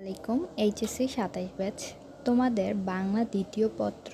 আলাইকুম এইচএসসি সাতাইশ ব্যাচ। তোমাদের বাংলা দ্বিতীয় পত্র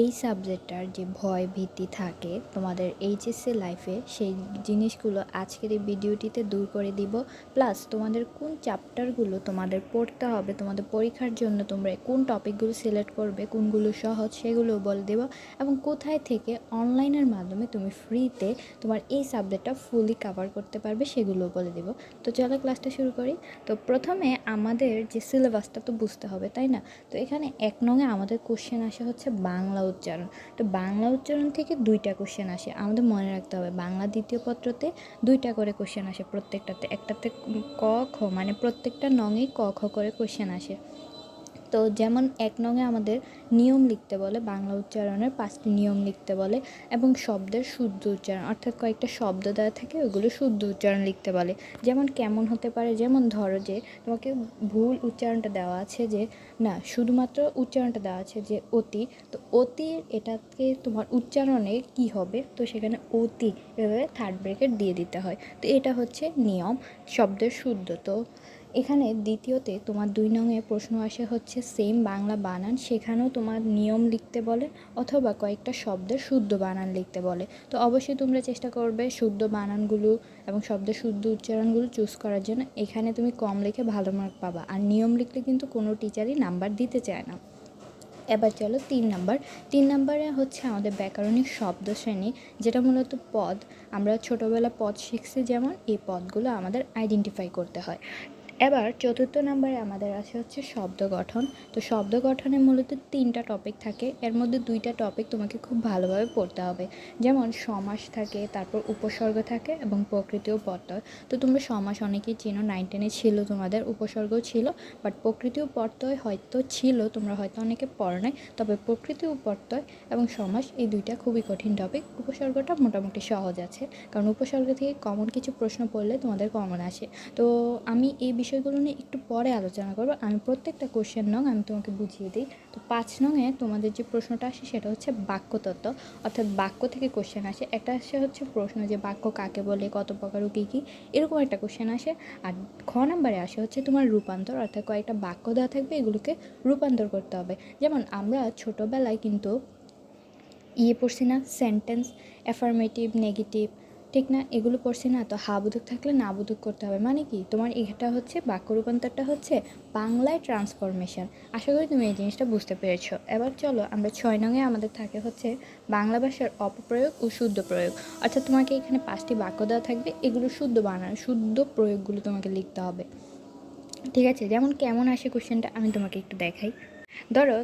এই সাবজেক্টটার যে ভয় ভীতি থাকে তোমাদের এইচএসসি লাইফে সেই জিনিসগুলো আজকের এই ভিডিওটিতে দূর করে দিব। প্লাস তোমাদের কোন চ্যাপ্টারগুলো তোমাদের পড়তে হবে, তোমাদের পরীক্ষার জন্য তোমরা কোন টপিকগুলো সিলেক্ট করবে, কোনগুলো সহজ সেগুলো বলে দেবো এবং কোথায় থেকে অনলাইনের মাধ্যমে তুমি ফ্রিতে তোমার এই সাবজেক্টটা ফুলি কাভার করতে পারবে সেগুলো বলে দেব। তো চলো ক্লাসটা শুরু করি। তো প্রথমে আমাদের যে সিলেবাসটা তো বুঝতে হবে, তাই না? তো এখানে এক নঙে আমাদের কোশ্চেন আসে হচ্ছে বাংলা উচ্চারণ। তো বাংলা উচ্চারণ থেকে দুইটা কোশ্চেন আসে। আমাদের মনে রাখতে হবে, বাংলা দ্বিতীয় পত্রতে দুইটা করে কোশ্চেন আসে প্রত্যেকটাতে। একটাতে ক, খ মানে প্রত্যেকটা নঙেই ক, খ করে কোশ্চেন আসে। তো যেমন এক নঙে আমাদের নিয়ম লিখতে বলে, বাংলা উচ্চারণের পাঁচটি নিয়ম লিখতে বলে এবং শব্দের শুদ্ধ উচ্চারণ, অর্থাৎ কয়েকটা শব্দ দেওয়া থাকে ওগুলো শুদ্ধ উচ্চারণ লিখতে বলে। যেমন কেমন হতে পারে, যেমন ধরো যে তোমাকে ভুল উচ্চারণটা দেওয়া আছে যে, না, শুধুমাত্র উচ্চারণটা দেওয়া আছে যে অতি, তো অতি এটাকে তোমার উচ্চারণে কি হবে? তো সেখানে অতি এভাবে থার্ড ব্রেকেট দিয়ে দিতে হয়। তো এটা হচ্ছে নিয়ম, শব্দের শুদ্ধ। তো এখানে দ্বিতীয়তে তোমার দুই নঙে প্রশ্ন আসে হচ্ছে সেম বাংলা বানান, সেখানেও তোমার নিয়ম লিখতে বলে অথবা কয়েকটা শব্দের শুদ্ধ বানান লিখতে বলে। তো অবশ্যই তোমরা চেষ্টা করবে শুদ্ধ বানানগুলো এবং শব্দের শুদ্ধ উচ্চারণগুলো চুজ করার জন্য। এখানে তুমি কম লিখে ভালো মার্ক পাবা। আর নিয়ম লিখলে কিন্তু কোনো টিচারই নাম্বার দিতে চায় না। এবার চলো তিন নাম্বার। তিন নাম্বারে হচ্ছে আমাদের ব্যাকরণিক শব্দ শ্রেণি, যেটা মূলত পদ। আমরা ছোটোবেলা পদ শিখছি যেমন এই পদগুলো আমাদের আইডেন্টিফাই করতে হয়। এবার চতুর্থ নাম্বারে আমাদের আছে হচ্ছে শব্দ গঠন। তো শব্দ গঠনে মূলত তিনটা টপিক থাকে। এর মধ্যে দুইটা টপিক তোমাকে খুব ভালোভাবে পড়তে হবে। যেমন সমাস থাকে, তারপর উপসর্গ থাকে এবং প্রকৃতি ও প্রত্যয় তো তোমরা সমাস অনেকেই চেনো নাইন টেনে ছিল তোমাদের, উপসর্গও ছিল। বাট প্রকৃতি ও হয়তো ছিল, তোমরা হয়তো অনেকে পড়ো নাই। তবে প্রকৃতি ও এবং সমাস এই দুইটা খুবই কঠিন টপিক উপসর্গটা মোটামুটি সহজ আছে। কারণ উপসর্গ থেকে কমন কিছু প্রশ্ন পড়লে তোমাদের কমন আসে। তো আমি এই বিষয়গুলো নিয়ে একটু পরে আলোচনা করব। আমি প্রত্যেকটা কোশ্চেন নং আমি তোমাকে বুঝিয়ে দিই। তো পাঁচ নংয়ে তোমাদের যে প্রশ্নটা আসে সেটা হচ্ছে বাক্যতত্ত্ব। অর্থাৎ বাক্য থেকে কোশ্চেন আসে। একটা আসে হচ্ছে প্রশ্ন যে বাক্য কাকে বলে, কত প্রকার ও কী কী। এরকম একটা কোশ্চেন আসে। আর খ নাম্বারে আসে হচ্ছে তোমার রূপান্তর। অর্থাৎ কয়েকটা বাক্য দেওয়া থাকবে, এগুলোকে রূপান্তর করতে হবে। যেমন আমরা ছোটোবেলায় কিন্তু ইয়ে পড়ছি না সেন্টেন্স অ্যাফার্মেটিভ নেগেটিভ ঠিক না, এগুলো পড়ছি না, তো হাবুদুক থাকলে না বুদুক করতে হবে। মানে কি? তোমার এটা হচ্ছে, বাক্য রূপান্তরটা হচ্ছে বাংলায় ট্রান্সফরমেশন আশা করি তুমি এই জিনিসটা বুঝতে পেরেছ। এবার চলো, আমরা ছয় নঙে আমাদের থাকে হচ্ছে বাংলা ভাষার অপপ্রয়োগ ও শুদ্ধ প্রয়োগ। অর্থাৎ তোমাকে এখানে পাঁচটি বাক্য দেওয়া থাকবে, এগুলো শুদ্ধ বানানো, শুদ্ধ প্রয়োগগুলো তোমাকে লিখতে হবে। ঠিক আছে? যেমন কেমন আসে কোশ্চেনটা আমি তোমাকে একটু দেখাই। ধরো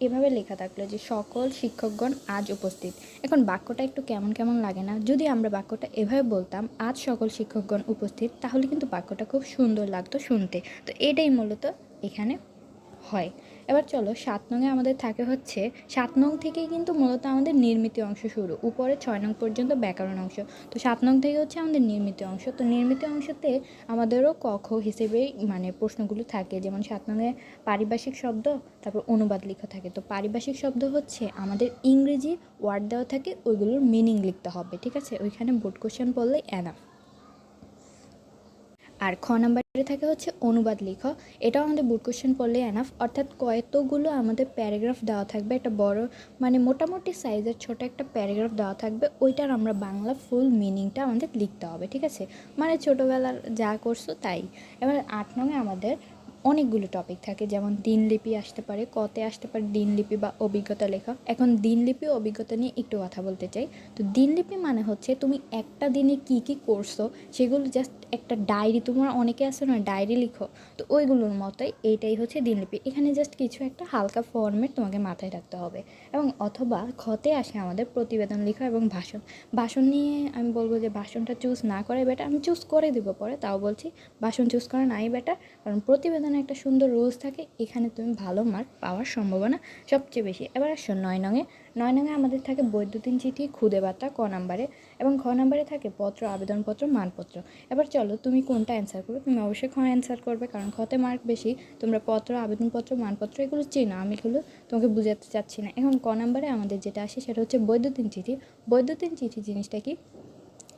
এভাবে লেখা থাকল যে, সকল শিক্ষকগণ আজ উপস্থিত। এখন বাক্যটা একটু কেমন কেমন লাগে না? যদি আমরা বাক্যটা এভাবে বলতাম, আজ সকল শিক্ষকগণ উপস্থিত, তাহলে কিন্তু বাক্যটা খুব সুন্দর লাগতো শুনতে। তো এটাই মূলত এখানে হয়। এবার চলো সাত নঙে আমাদের থাকে হচ্ছে, সাত নং থেকেই কিন্তু মূলত আমাদের নির্মিত অংশ শুরু। উপরে ছয় নং পর্যন্ত ব্যাকরণ অংশ। তো সাত নং থেকে হচ্ছে আমাদের নির্মিত অংশ। তো নির্মিত অংশতে আমাদেরও ক, খ হিসেবেই মানে প্রশ্নগুলো থাকে। যেমন সাত নঙে পারিভাষিক শব্দ, তারপর অনুবাদ লেখা থাকে। তো পারিভাষিক শব্দ হচ্ছে আমাদের ইংরেজি ওয়ার্ড দেওয়া থাকে, ওইগুলোর মিনিং লিখতে হবে। ঠিক আছে? ওইখানে বোর্ড কোশ্চেন পড়লেই এনাফ আর খ নাম্বারে থাকে হচ্ছে অনুবাদ লিখ। এটাও আমাদের বুট কোশ্চেন পড়লে অ্যানাফ অর্থাৎ কয়তগুলো আমাদের প্যারাগ্রাফ দেওয়া থাকবে। একটা বড় মানে মোটামুটি সাইজের ছোট একটা প্যারাগ্রাফ দেওয়া থাকবে। ওইটার আমরা বাংলা ফুল মিনিংটা আমাদের লিখতে হবে, ঠিক আছে? মানে ছোটোবেলার যা করছ তাই। এবার আট নামে আমাদের অনেকগুলো টপিক থাকে, যেমন দিনলিপি আসতে পারে, কতে আসতে পারে দিনলিপি বা অভিজ্ঞতা লেখা। এখন দিনলিপি অভিজ্ঞতা নিয়ে একটু কথা বলতে চাই। তো দিনলিপি মানে হচ্ছে তুমি একটা দিনে কি কি করছ, সেগুলো জাস্ট একটা ডায়েরি তোমার অনেকে আছে না ডায়েরি লিখো। তো ওইগুলোর মতোই এইটাই হচ্ছে দিনলিপি এখানে জাস্ট কিছু একটা হালকা ফর্মেট তোমাকে মাথায় রাখতে হবে। এবং অথবা ক্ষতে আসে আমাদের প্রতিবেদন লেখা এবং ভাষণ। ভাষণ নিয়ে আমি বলব যে ভাষণটা চুজ না করে বেটা আমি চুজ করে দিব পরে, তাও বলছি, ভাষণ চুজ করা নাই বেটা কারণ প্রতিবেদনে একটা সুন্দর রোজ থাকে, এখানে তুমি ভালো মার্ক পাওয়ার সম্ভাবনা সবচেয়ে বেশি। এবার আসো নয় নঙে নয় নঙে আমাদের থাকে বৈদ্যুতিন চিঠি, খুদে বার্তা, ক নাম্বারে এবং খ নাম্বারে থাকে পত্র, আবেদনপত্র, মানপত্র। এবার চলো তুমি কোনটা অ্যান্সার করবে? তুমি অবশ্যই খ অ্যান্সার করবে, কারণ খতে মার্ক বেশি, তোমরা পত্র, আবেদনপত্র, মানপত্র এগুলো চেনো। আমি এগুলো তোমাকে বুঝাতে চাচ্ছি না। এখন ক নাম্বারে আমাদের যেটা আসে সেটা হচ্ছে বৈদ্যুতিন চিঠি। বৈদ্যুতিন চিঠি জিনিসটা কি?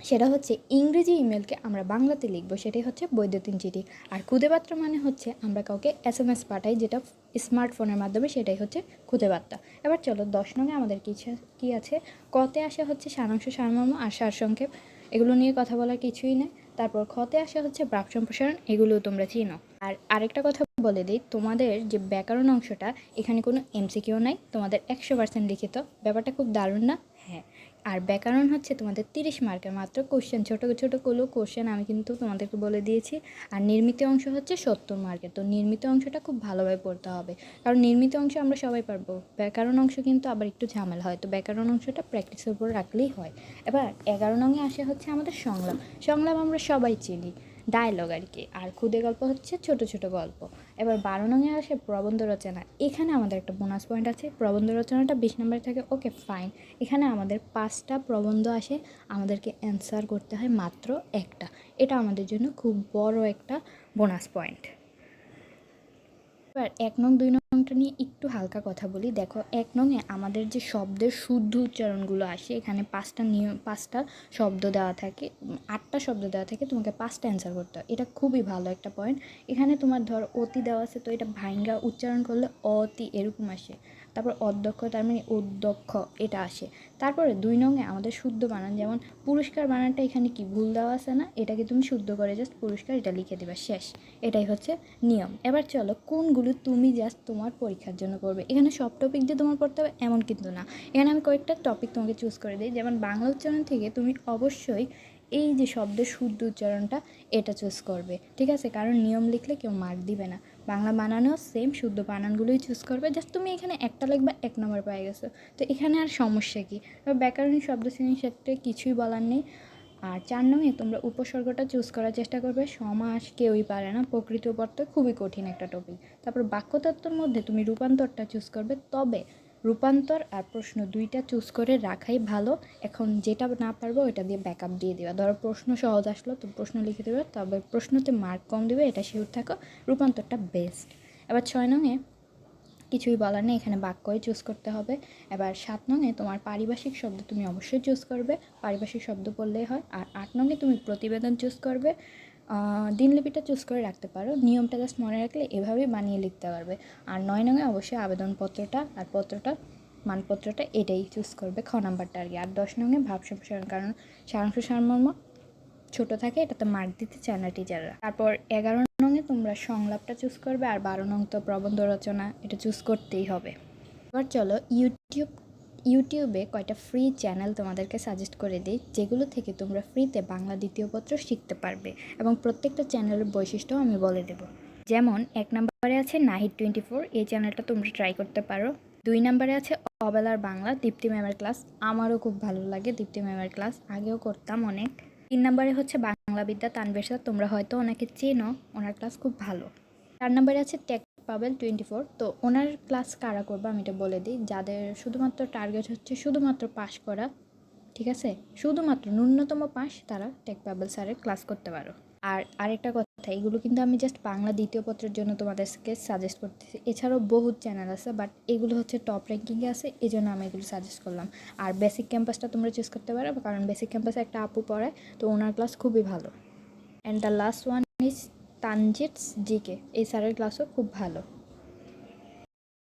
সেটা হচ্ছে ইংরেজি ইমেলকে আমরা বাংলাতে লিখব, সেটাই হচ্ছে বৈদ্যুতিন চিঠি। আর খুদে বার্তা মানে হচ্ছে আমরা কাউকে এস এম এস পাঠাই, যেটা স্মার্টফোনের মাধ্যমে, সেটাই হচ্ছে খুদে বার্তা এবার চলো দশ নঙে আমাদের কী কী আছে? কতে আসা হচ্ছে সারাংশ সারমর্ম আর সারসংক্ষেপ এগুলো নিয়ে কথা বলার কিছুই নেই। তারপর খতে আসা হচ্ছে ব্রাক সম্প্রসারণ এগুলোও তোমরা চিনো। আর আরেকটা কথা বলে দিই, তোমাদের যে ব্যাকরণ অংশটা, এখানে কোনো এমসিকিউ নাই, তোমাদের একশো পার্সেন্ট লিখিত। ব্যাপারটা খুব দারুণ না? আর ব্যাকরণ হচ্ছে তোমাদের তিরিশ মার্কের মাত্র কোশ্চেন ছোটো ছোটো কোনো কোশ্চেন আমি কিন্তু তোমাদেরকে বলে দিয়েছি। আর নির্মিত অংশ হচ্ছে সত্তর মার্কের। তো নির্মিত অংশটা খুব ভালোভাবে পড়তে হবে। কারণ নির্মিত অংশ আমরা সবাই পারব। ব্যাকরণ অংশ কিন্তু আবার একটু ঝামেলা হয়। তো ব্যাকরণ অংশটা প্র্যাকটিসের উপর রাখলেই হয়। এবার এগারো নঙে আসে হচ্ছে আমাদের সংলাপ। সংলাপ আমরা সবাই চিনি। ডায়লগ আর কি আর খুদে গল্প হচ্ছে ছোট ছোট গল্প। এবার বারো নঙে আসে প্রবন্ধ রচনা। এখানে আমাদের একটা বোনাস পয়েন্ট আছে। প্রবন্ধ রচনাটা বিশ নম্বরে থাকে ওকে ফাইন এখানে আমাদের পাঁচটা প্রবন্ধ আসে, আমাদেরকে অ্যান্সার করতে হয় মাত্র একটা। এটা আমাদের জন্য খুব বড় একটা বোনাস পয়েন্ট এবার এক নং, দুই নংটা নিয়ে একটু হালকা কথা বলি। দেখো, এক নংয়ে আমাদের যে শব্দের শুদ্ধ উচ্চারণগুলো আসে, এখানে পাঁচটা নিয়ম, পাঁচটা শব্দ দেওয়া থাকে আটটা শব্দ দেওয়া থাকে, তোমাকে পাঁচটা অ্যান্সার করতে হয়। এটা খুবই ভালো একটা পয়েন্ট এখানে তোমার ধর অতি দেওয়া আছে, তো এটা ভাইঙ্গা উচ্চারণ করলে অতি এরকম আসে। তারপর অধ্যক্ষ, তার মানে অধ্যক্ষ এটা আসে। তারপরে দুই নঙে আমাদের শুদ্ধ বানান, যেমন পুরস্কার বানানটা এখানে কি ভুল দেওয়া আছে না, এটাকে তুমি শুদ্ধ করে জাস্ট পুরস্কার এটা লিখে দেবা, শেষ। এটাই হচ্ছে নিয়ম। এবার চলো, কোনগুলো তুমি জাস্ট তোমার পরীক্ষার জন্য করবে? এখানে সব টপিক দিয়ে তোমার পড়তে হবে, এমন কিন্তু না। এখানে আমি কয়েকটা টপিক তোমাকে চুজ করে দিই, যেমন বাংলা উচ্চারণ থেকে তুমি অবশ্যই এই যে শব্দের শুদ্ধ উচ্চারণটা, এটা চুজ করবে। ঠিক আছে? কারণ নিয়ম লিখলে কেউ মার্ক দিবে না। বাংলা বানানো সেম শুদ্ধ বানানগুলোই চুজ করবে। জাস্ট তুমি এখানে একটা লিখবা, এক নম্বর পেয়ে গেছো। তো এখানে আর সমস্যা কী? এবার ব্যাকরণিক শব্দ শ্রেণির ক্ষেত্রে কিছুই বলার নেই। আর চার নঙে তোমরা উপসর্গটা চুজ করার চেষ্টা করবে। সমাস কেউই পারে না। প্রকৃত পড়তে খুবই কঠিন একটা টপিক তারপর বাক্যতত্ত্বের মধ্যে তুমি রূপান্তরটা চুজ করবে। তবে রূপান্তর আর প্রশ্ন দুইটা চুজ করে রাখাই ভালো। এখন যেটা না পারব ওটা দিয়ে ব্যাকআপ দিয়ে দেওয়া ধরো প্রশ্ন সহজ আসলো, তো প্রশ্ন লিখে দেবে, তবে প্রশ্নতে মার্ক কম দেবে, এটা শিওর থাকো। রূপান্তরটা বেস্ট এবার ছয় নঙে কিছুই বলার নেই, এখানে বাক্যই চুজ করতে হবে। এবার সাত নঙে তোমার পারিভাষিক শব্দ তুমি অবশ্যই চুজ করবে। পারিভাষিক শব্দ বললেই হয়, আর আট নঙে তুমি প্রতিবেদন চুজ করবে। দিনলিপিটা চুজ করে রাখতে পারো। নিয়মটা জাস্ট মনে রাখলে এভাবেই বানিয়ে লিখতে পারবে। আর নয় নঙে অবশ্যই আবেদনপত্রটা আর পত্রটা, মানপত্রটা এটাই চুজ করবে, খ নাম্বারটা আর কি। আর দশ নঙে ভাব সম্প্রসারণ, কারণ সারাংশ সারমর্ম ছোট থাকে, এটাতে মার্ক দিতে চায় না টিচাররা তারপর এগারো নঙে তোমরা সংলাপটা চুজ করবে, আর বারো নং তো প্রবন্ধ রচনা, এটা চুজ করতেই হবে। এবার চলো ইউটিউব ইউটিউবে কয়টা ফ্রি চ্যানেল তোমাদেরকে সাজেস্ট করে দিই, যেগুলো থেকে তোমরা ফ্রিতে বাংলা দ্বিতীয় পত্র শিখতে পারবে এবং প্রত্যেকটা চ্যানেলের বৈশিষ্ট্য আমি বলে দেব। যেমন, এক নম্বরে আছে নাহিদ টোয়েন্টি ফোর এই চ্যানেলটা তোমরা ট্রাই করতে পারো। দুই নম্বরে আছে অবেলার বাংলা, দীপ্তি ম্যামের ক্লাস আমারও খুব ভালো লাগে দীপ্তি ম্যামের ক্লাস আগেও করতাম অনেক। তিন নম্বরে হচ্ছে বাংলা বিদ্যা স্যার তোমরা হয়তো ওনাকে চেনো, ওনার ক্লাস খুব ভালো। চার নম্বরে আছে টেক পাবেল টোয়েন্টি ফোর তো ওনার ক্লাস কারা করবে আমি এটা বলে দিই। যাদের শুধুমাত্র টার্গেট হচ্ছে শুধুমাত্র পাস করা, ঠিক আছে? শুধুমাত্র ন্যূনতম পাস তারা টেক পাবেল স্যারের ক্লাস করতে পারো। আর আরেকটা কথা, এগুলো কিন্তু আমি জাস্ট বাংলা দ্বিতীয় পত্রের জন্য তোমাদেরকে সাজেস্ট করতেছি। এছাড়াও বহুত চ্যানেল আছে বাট এগুলো হচ্ছে টপ র্যাঙ্কিংয়ে আছে এই জন্য আমি এগুলো সাজেস্ট করলাম। আর বেসিক ক্যাম্পাসটা তোমরা চুজ করতে পারো, কারণ বেসিক ক্যাম্পাসে একটা আপু পড়ায়, তো ওনার ক্লাস খুবই ভালো। And the last one is তানজিটস GK এই স্যারের ক্লাসও খুব ভালো।